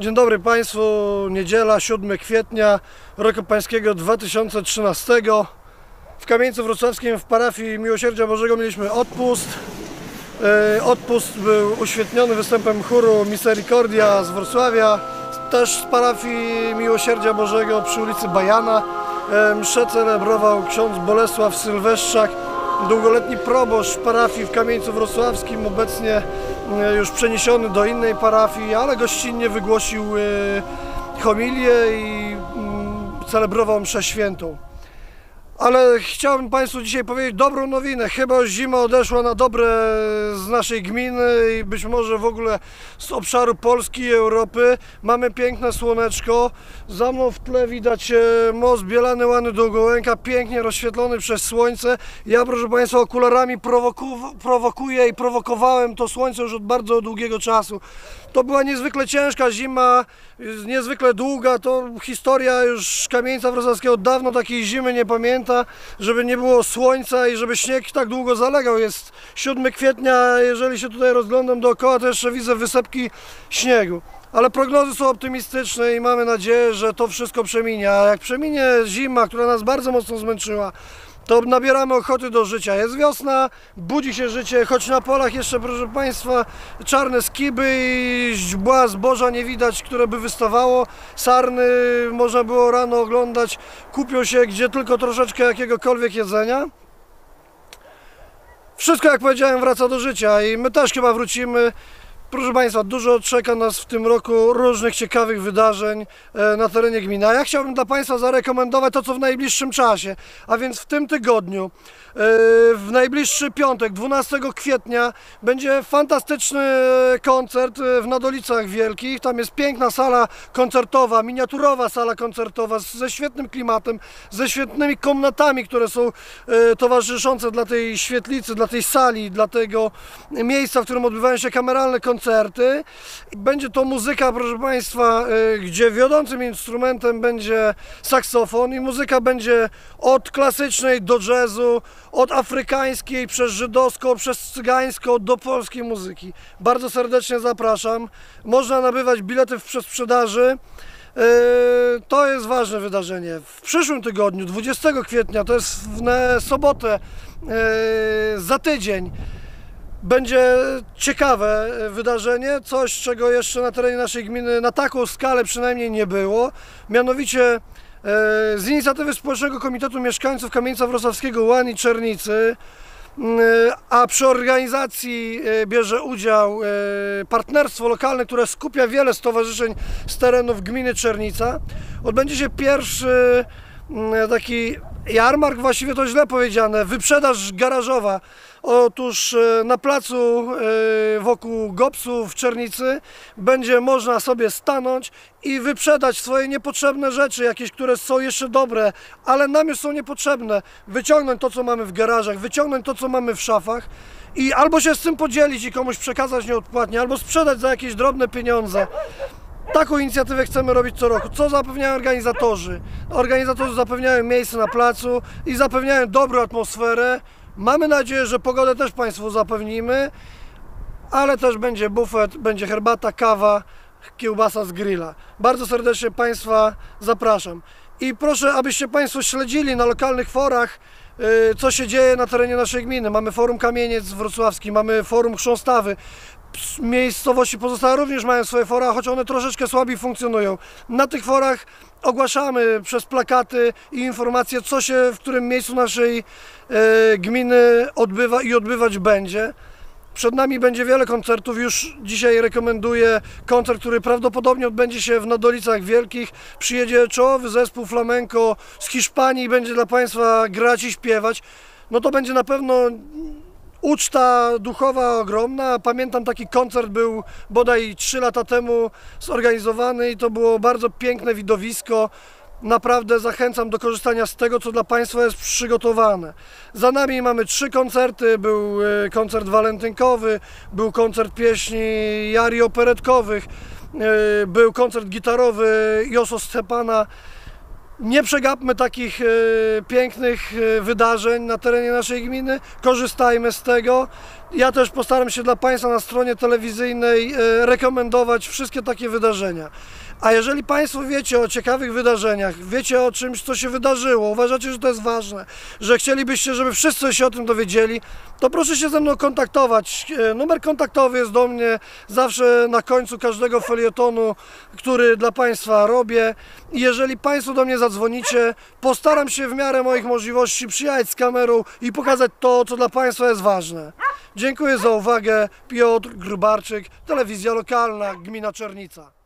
Dzień dobry Państwu, niedziela 7 kwietnia roku pańskiego 2013. W Kamieńcu Wrocławskim w parafii Miłosierdzia Bożego mieliśmy odpust. E, Odpust był uświetniony występem chóru Misericordia z Wrocławia, też z parafii Miłosierdzia Bożego przy ulicy Bajana. E, Mszę celebrował ksiądz Bolesław Sylweszczak, długoletni proboszcz parafii w Kamieńcu Wrocławskim, obecnie e, już przeniesiony do innej parafii, ale gościnnie wygłosił e, homilię i mm, celebrował mszę świętą. Ale chciałbym Państwu dzisiaj powiedzieć dobrą nowinę. Chyba zima odeszła na dobre z naszej gminy i być może w ogóle z obszaru Polski i Europy. Mamy piękne słoneczko. Za mną w tle widać e, most Bielany Łany do Gołęka, pięknie rozświetlony przez słońce. Ja, proszę Państwa, okularami prowoku- prowokuję i prowokowałem to słońce już od bardzo długiego czasu. To była niezwykle ciężka zima, niezwykle długa. To historia już Kamieńca Wrocławskiego dawno takiej zimy nie pamięta, żeby nie było słońca i żeby śnieg tak długo zalegał. Jest 7 kwietnia, jeżeli się tutaj rozglądam dookoła, to jeszcze widzę wysepki śniegu. Ale prognozy są optymistyczne i mamy nadzieję, że to wszystko przeminie. A jak przeminie zima, która nas bardzo mocno zmęczyła, to nabieramy ochoty do życia. Jest wiosna, budzi się życie, choć na polach jeszcze, proszę Państwa, czarne skiby i źdźbła zboża nie widać, które by wystawało. Sarny można było rano oglądać, kupią się gdzie tylko troszeczkę jakiegokolwiek jedzenia. Wszystko, jak powiedziałem, wraca do życia i my też chyba wrócimy. Proszę Państwa, dużo czeka nas w tym roku różnych ciekawych wydarzeń e, na terenie gminy. A ja chciałbym dla Państwa zarekomendować to, co w najbliższym czasie, a więc w tym tygodniu, e, w najbliższy piątek, 12 kwietnia, będzie fantastyczny koncert e, w Nadolicach Wielkich. Tam jest piękna sala koncertowa, miniaturowa sala koncertowa ze świetnym klimatem, ze świetnymi komnatami, które są towarzyszące dla tej świetlicy, dla tej sali, dla tego miejsca, w którym odbywają się kameralne koncerty. Będzie to muzyka, proszę Państwa, e, gdzie wiodącym instrumentem będzie saksofon i muzyka będzie od klasycznej do jazzu, od afrykańskiej przez żydowską, przez cygańską do polskiej muzyki. Bardzo serdecznie zapraszam. Można nabywać bilety w przedsprzedaży. E, To jest ważne wydarzenie. W przyszłym tygodniu, 20 kwietnia, to jest w sobotę, e, za tydzień, będzie ciekawe wydarzenie, coś czego jeszcze na terenie naszej gminy na taką skalę przynajmniej nie było. Mianowicie e, z inicjatywy Społecznego Komitetu Mieszkańców Kamieńca Wrocławskiego Łani Czernicy, m, a przy organizacji e, bierze udział e, partnerstwo lokalne, które skupia wiele stowarzyszeń z terenów gminy Czernica. Odbędzie się pierwszy taki jarmark, właściwie to źle powiedziane, wyprzedaż garażowa. Otóż e, na placu e, wokół Gopsu w Czernicy będzie można sobie stanąć i wyprzedać swoje niepotrzebne rzeczy, jakieś, które są jeszcze dobre, ale nam już są niepotrzebne. Wyciągnąć to, co mamy w garażach, wyciągnąć to, co mamy w szafach i albo się z tym podzielić i komuś przekazać nieodpłatnie, albo sprzedać za jakieś drobne pieniądze. Taką inicjatywę chcemy robić co roku. Co zapewniają organizatorzy? Organizatorzy zapewniają miejsce na placu i zapewniają dobrą atmosferę. Mamy nadzieję, że pogodę też Państwu zapewnimy, ale też będzie bufet, będzie herbata, kawa, kiełbasa z grilla. Bardzo serdecznie Państwa zapraszam. I proszę, abyście Państwo śledzili na lokalnych forach, y, co się dzieje na terenie naszej gminy. Mamy Forum Kamieniec Wrocławski, mamy Forum Chrząstawy. Miejscowości pozostałe również mają swoje fora, choć one troszeczkę słabiej funkcjonują. Na tych forach ogłaszamy przez plakaty i informacje, co się w którym miejscu naszej e, gminy odbywa i odbywać będzie. Przed nami będzie wiele koncertów. Już dzisiaj rekomenduję koncert, który prawdopodobnie odbędzie się w Nadolicach Wielkich. Przyjedzie czołowy zespół flamenco z Hiszpanii i będzie dla Państwa grać i śpiewać. No to będzie na pewno uczta duchowa ogromna. Pamiętam taki koncert był bodaj 3 lata temu zorganizowany i to było bardzo piękne widowisko. Naprawdę zachęcam do korzystania z tego, co dla Państwa jest przygotowane. Za nami mamy trzy koncerty. Był e, koncert walentynkowy, był koncert pieśni Jari operetkowych, e, był koncert gitarowy Joso Stepana. Nie przegapmy takich e, pięknych e, wydarzeń na terenie naszej gminy, korzystajmy z tego. Ja też postaram się dla Państwa na stronie telewizyjnej e, rekomendować wszystkie takie wydarzenia. A jeżeli Państwo wiecie o ciekawych wydarzeniach, wiecie o czymś, co się wydarzyło, uważacie, że to jest ważne, że chcielibyście, żeby wszyscy się o tym dowiedzieli, to proszę się ze mną kontaktować. E, Numer kontaktowy jest do mnie zawsze na końcu każdego felietonu, który dla Państwa robię. I jeżeli Państwo do mnie zadzwonicie, postaram się w miarę moich możliwości przyjechać z kamerą i pokazać to, co dla Państwa jest ważne. Dziękuję za uwagę. Piotr Grubarczyk, telewizja lokalna, gmina Czernica.